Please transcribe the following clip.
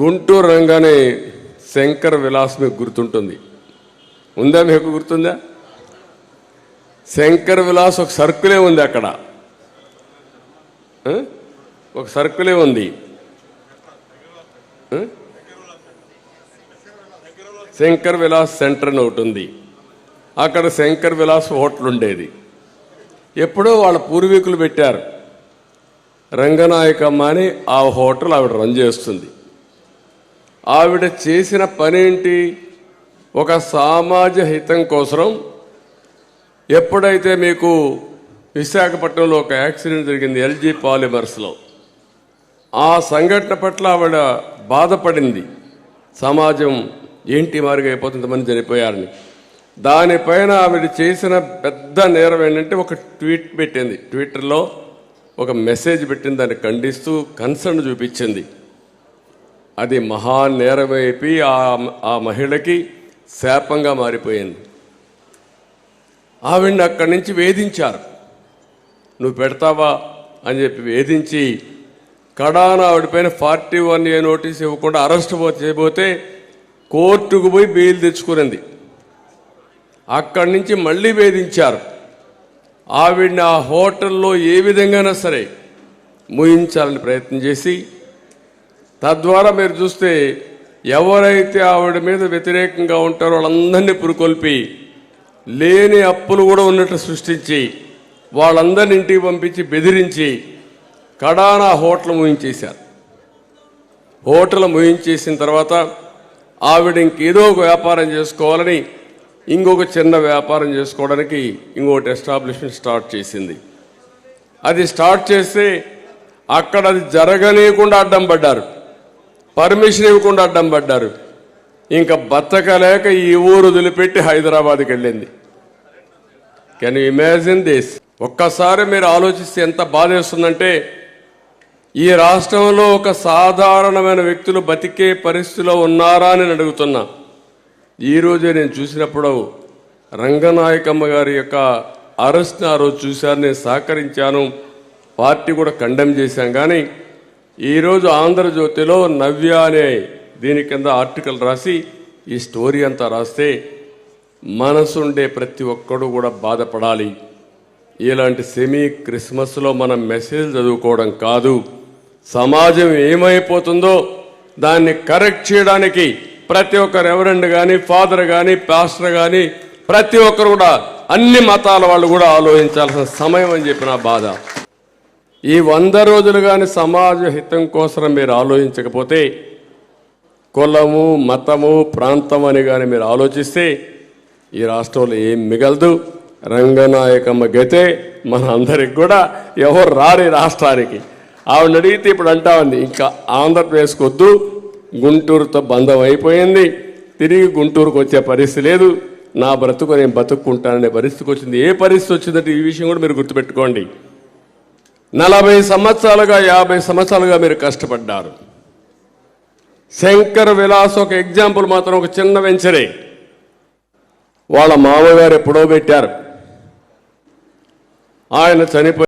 గుంటూరు రంగానే శంకర్ విలాస్ మీకు గుర్తుంటుంది. ఉందా మీకు గుర్తుందా? శంకర్ విలాస్ ఒక సర్కులే ఉంది అక్కడ. ఒక సర్కులే ఉంది. శంకర్ విలాస్ సెంటర్ అని ఒకటి ఉంది. అక్కడ శంకర్ విలాస్ హోటల్ ఉండేది. ఎప్పుడో వాళ్ళ పూర్వీకులు పెట్టారు. రంగనాయకమ్మ అని ఆ హోటల్ ఆవిడ రన్ చేస్తుంది. ఆవిడ చేసిన పనేంటి? ఒక సామాజ హితం కోసం ఎప్పుడైతే మీకు విశాఖపట్నంలో ఒక యాక్సిడెంట్ జరిగింది ఎల్జీ పాలిమర్స్లో ఆ సంఘటన పట్ల ఆవిడ బాధపడింది. సమాజం ఏంటి మారుగా అయిపోతుంది మంది చనిపోయారని. దానిపైన ఆవిడ చేసిన పెద్ద నేరం ఏంటంటే ఒక ట్వీట్ పెట్టింది. ట్విట్టర్లో ఒక మెసేజ్ పెట్టింది దాన్ని ఖండిస్తూ కన్సర్న్ చూపించింది. అది మహా నేరమైపి ఆ ఆ మహిళకి శాపంగా మారిపోయింది. ఆవిడ్ని అక్కడి నుంచి వేధించారు. నువ్వు పెడతావా? అని చెప్పి వేధించి కడాన ఆవిడపైన ఫార్టీ వన్ ఏ నోటీస్ ఇవ్వకుండా అరెస్ట్ చేయబోతే కోర్టుకు పోయి బెయిల్ తెచ్చుకునింది. అక్కడి నుంచి మళ్ళీ వేధించారు. ఆవిడ్ని ఆ హోటల్లో ఏ విధంగానైనా సరే ముయించాలని ప్రయత్నం చేసి తద్వారా మీరు చూస్తే ఎవరైతే ఆవిడ మీద వ్యతిరేకంగా ఉంటారో వాళ్ళందరినీ పురుకొల్పి లేని అప్పులు కూడా ఉన్నట్టు సృష్టించి వాళ్ళందరిని ఇంటికి పంపించి బెదిరించి కడానా హోటల్ ముయించేశారు. హోటల్ ముయించేసిన తర్వాత ఆవిడ ఇంకేదో ఒక వ్యాపారం చేసుకోవాలని ఇంకొక చిన్న వ్యాపారం చేసుకోవడానికి ఇంకొకటి ఎస్టాబ్లిష్మెంట్ స్టార్ట్ చేసింది. అది స్టార్ట్ చేస్తే అక్కడ అది జరగనీయకుండా అడ్డం పడ్డారు. పర్మిషన్ ఇవ్వకుండా అడ్డం పడ్డారు. ఇంకా బతకలేక ఈ ఊరు వదిలిపెట్టి హైదరాబాద్కి వెళ్ళింది. కెన్ ఇమాజిన్ దిస్ ఒక్కసారి మీరు ఆలోచిస్తే ఎంత బాధేస్తుందంటే ఈ రాష్ట్రంలో ఒక సాధారణమైన వ్యక్తులు బతికే పరిస్థితిలో ఉన్నారా అని అడుగుతున్నా. ఈరోజే నేను చూసినప్పుడు రంగనాయకమ్మ గారి యొక్క అరెస్ట్ని ఆ రోజు చూశాను నేను సహకరించాను పార్టీ కూడా కండెమ్ చేశాం కానీ ఈరోజు ఆంధ్రజ్యోతిలో నవ్య అనే దీని కింద ఆర్టికల్ రాసి ఈ స్టోరీ అంతా రాస్తే మనసుండే ప్రతి ఒక్కడు కూడా బాధపడాలి. ఇలాంటి సెమీ క్రిస్మస్లో మనం మెసేజ్ చదువుకోవడం కాదు. సమాజం ఏమైపోతుందో దాన్ని కరెక్ట్ చేయడానికి ప్రతి ఒక్క రెవరెండ్ కానీ ఫాదర్ కానీ పాస్టర్ కానీ ప్రతి ఒక్కరు కూడా అన్ని మతాల వాళ్ళు కూడా ఆలోచించాల్సిన సమయం అని చెప్పిన బాధ. ఈ వంద రోజులు కానీ సమాజ హితం కోసం మీరు ఆలోచించకపోతే కులము మతము ప్రాంతం అని కానీ మీరు ఆలోచిస్తే ఈ రాష్ట్రంలో ఏం మిగలదు. రంగనాయకమ్మ గతే మన అందరికి కూడా ఎవరు రారు రాష్ట్రానికి. ఆవిడ అడిగితే ఇప్పుడు అంటా ఉంది ఇంకా ఆంధ్రప్రదేశ్కి వద్దు గుంటూరుతో బంధం అయిపోయింది. తిరిగి గుంటూరుకు వచ్చే పరిస్థితి లేదు. నా బ్రతుకు నేను బతుక్కుంటాననే పరిస్థితికి వచ్చింది. ఏ పరిస్థితి వచ్చిందంటే ఈ విషయం కూడా మీరు గుర్తుపెట్టుకోండి. నలభై సంవత్సరాలుగా యాభై సంవత్సరాలుగా మీరు కష్టపడ్డారు. శంకర్ విలాస్ ఒక ఎగ్జాంపుల్ మాత్రం ఒక చిన్న వెంచరే. వాళ్ళ మామగారు ఎప్పుడో పెట్టారు. ఆయన చనిపోయి